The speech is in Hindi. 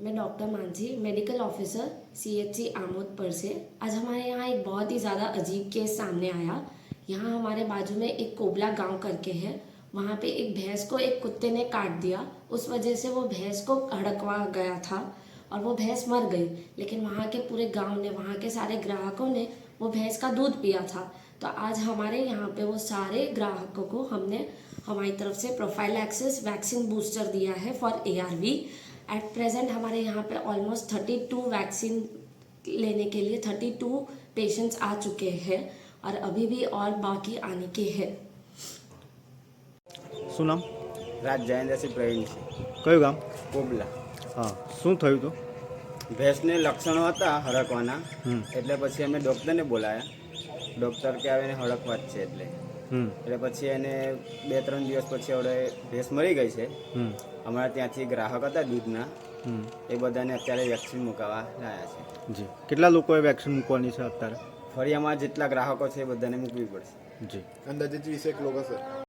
मैं doctor Manjhi, medical officer CHC Amod पर से। आज हमारे यहाँ एक बहुत ही ज़्यादा अजीब केस सामने आया। यहाँ हमारे बाजू में एक कोबला गाँव करके है। वहाँ पे एक भैंस को एक कुत्ते ने काट दिया। उस वजह से वो भैंस को हड़कवा गया था और वो भैंस मर गई। लेकिन वहाँ के पूरे गाँव ने, वहाँ के सारे ग्राहकों ने वो भैंस का दूध पिया था। तो आज हमारे यहाँ पे वो सारे ग्राहकों को हमने हमारी तरफ़ से प्रोफ़ाइल एक्सेस वैक्सीन बूस्टर दिया है for A R V eight present हमारे यहाँ पे ऑलमोस्ट थर्टी टू वैक्सीन लेने के लिए थर्टी टू पेशेंट्स आ चुके हैं और अभी भी और बाकी आने के हैं શું નામ રાજ જયેન્દ્રસિંહ પ્રવીણસિંહ કયું ગામ કોબલા હા શું થયું હતું ભેંસને લક્ષણો હતા હડકવાના હમ. એટલે પછી અમે ડૉક્ટરને બોલાયા ડૉક્ટર કે આવે એને હડકવા જ છે એટલે હમ એટલે પછી એને બે ત્રણ દિવસ પછી હવે ભેંસ મરી ગઈ છે. હમ. અમારા ત્યાંથી ગ્રાહક હતા દૂધના. હમ. એ બધાને અત્યારે વેક્સિન મુકાવવા લાયા છે. જી. કેટલા લોકોએ વેક્સિન મૂકવાની છે અત્યારે? ફરી અમારા જેટલા ગ્રાહકો છે એ બધાને મૂકવી પડશે. જી. અંદાજિત વીસેક લોકો સર